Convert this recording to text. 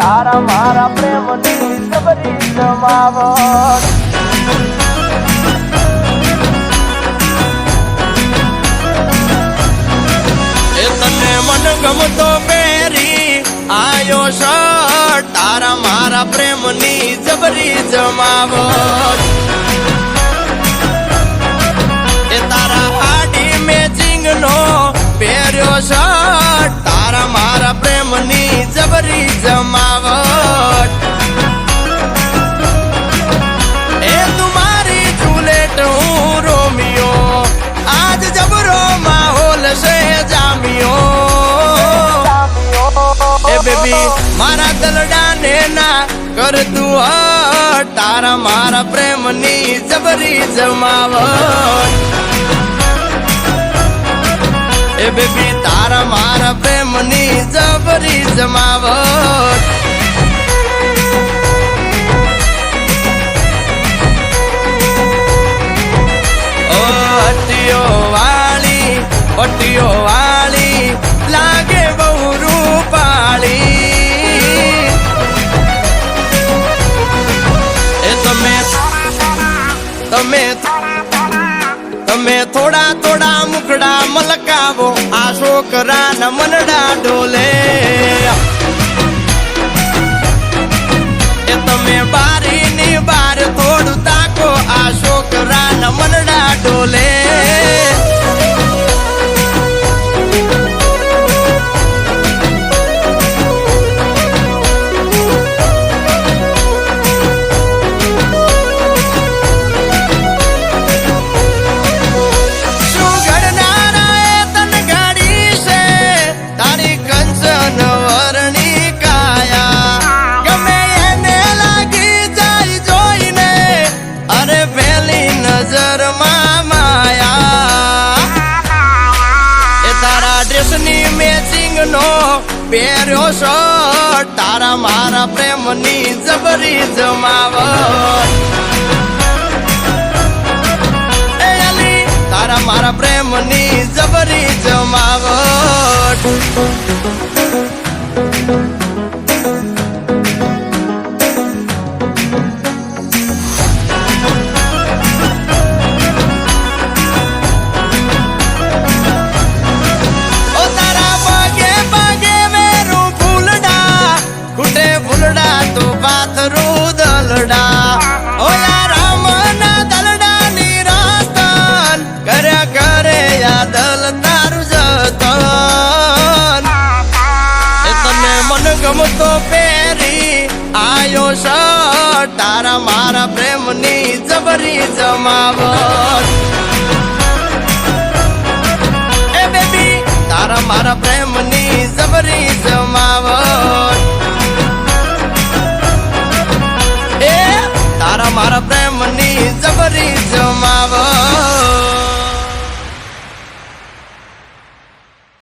તારા મારા પ્રેમની જબરી જમાવટ. તને મન ગમતો પહેરી આયો શર્ટ તારા મારા પ્રેમની જબરી જમાવટ. પ્રેમની જમાવટ. એ તું મારી જુલેટ, હું રોમિયો. આજ જબરો માહોલ છે જામિયો. એ બેબી, મારા દલડાને ના કર તું તારા મારા પ્રેમની જબરી જમાવટ. એ બેબી, તારા મારા પ્રેમની જબરી જમાવટ. ઓ અટીઓ વાળી હટીઓ વાળી, લાગે બહુ રૂપાળી. એ તમે તમે તમે થોડા થોડા મેચિંગ નો પહેર્યો શર્ટ તારા મારા પ્રેમની જબરી જમાવટ. તારા મારા પ્રેમની જબરી જમાવટ. કરે યા દલ તારું જતન. એ તને મન ગમતો પેરી આયો શર્ટ તારા મારા પ્રેમની જબરી જમાવટ.